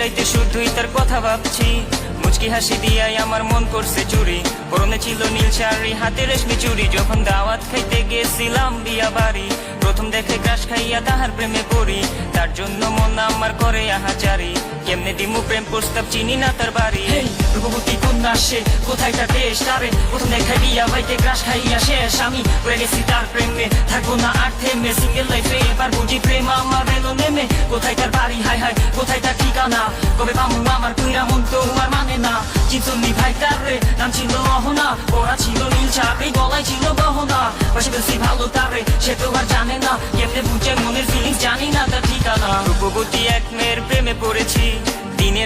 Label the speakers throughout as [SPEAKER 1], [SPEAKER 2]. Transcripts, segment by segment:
[SPEAKER 1] রাইতে শুধুই তার কথা ভাবছি। মুচকি হাসি দিয়াই আমার মন করছে চুরি। পরনে ছিল নীল শাড়ি, হাতে রেশমি চুরি। যখন দাওয়াত খাইতে গেছিলাম বিয়া বাড়ি, প্রথম দেখে গ্রাস খাইয়া তাহার প্রেমে পড়ি। তার জন্য মন আমার করে আহাচারি। কেমনে দিমু প্রেম প্রস্তাব, চিনি না তার বাড়ি।
[SPEAKER 2] রূপবতী কন্যা সে কোথায় তার দেশ? তারে প্রথম দেখা বিয়া ভাইতে গ্রাস খাইয়া শেষ। আমি পড়ে গেছি তার প্রেমে, থাকব না আর থেমে। সিঙ্গেল লাইফে এবার বুঝি প্রেম আমার এলো নেমে কোথায় তার বাড়ি? হাই হাই কোথায় তার ঠিকানা? কবে পামু আমার কুইরা মন তো আর মানে না। চিনসুন্নি ভাই তার রে, নাম ছিল অহনা। ওরা ছিল নীল চাপে, গলায় ছিল গহনা। পাশে বেশি ভালো তারে, সে তো আর জানে না। কেমনে বুঝে মনের ফিলিংস জানি না তার ঠিকানা।
[SPEAKER 1] রূপবতী এক মেয়ের প্রেমে পড়েছি।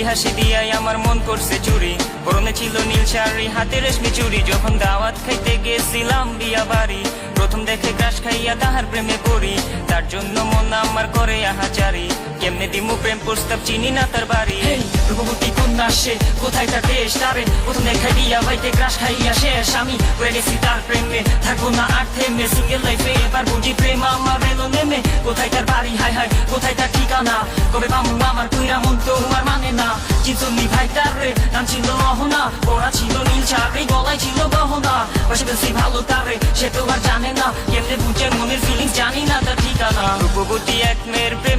[SPEAKER 1] মুচকি হাসি দিয়াই আমার মন করছে চুরি। পরনে ছিল নীল শাড়ি, হাতে রেশমি চুরি। যখন দাওয়াত খাইতে গেছিলাম বিয়া বাড়ি, প্রথম দেখে গাছ খাইয়া তাহার প্রেমে পড়ি। তার জন্য মন আমার করে আহাচারি কেমনে দিমু প্রেম প্রস্তাব চিনি না তার বাড়ি।
[SPEAKER 2] রূপবতী কন্যা সে কোথায় তার দেশ তারে প্রথম দেখা বিয়া ভাইতে ক্রাশ খাইয়া শেষ আমি পড়ে গেছি তার প্রেমে থাকব না আর থেমে। সিঙ্গেল লাইফে এবার বুঝি প্রেম আমার এলো নেমে। কোথায় তার বাড়ি হাই হাই কোথায় তার ঠিকানা? কবে পামু আমার কুইরা মন তো আর মানে না। চিনসুন্নি ভাই তার রে নাম ছিল অহনা। ওরা ছিল নীল চাকরি গলায় ছিল গহনা। পাশে বেশি ভালো তারে সে তো আর জানে না। কেমনে বুঝে মনের ফিলিংস জানি না তার ঠিকানা?
[SPEAKER 1] রূপবতী এক মেয়ের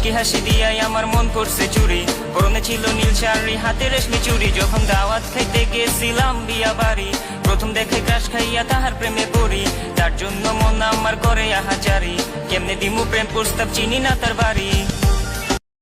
[SPEAKER 1] মুচকি হাসি দিয়াই আমার মন করছে চুরি। পরনে ছিল নীল শাড়ি, হাতে রেশমি চুরি। যখন দাওয়াত খাইতে গেছিলাম বিয়া বাড়ি, প্রথম দেখে কাশ খাইয়া তাহার প্রেমে পড়ি। তার জন্য মন আমার করে আহাচারি। কেমনে দিমু প্রেম প্রস্তাব, চিনি না তার বাড়ি।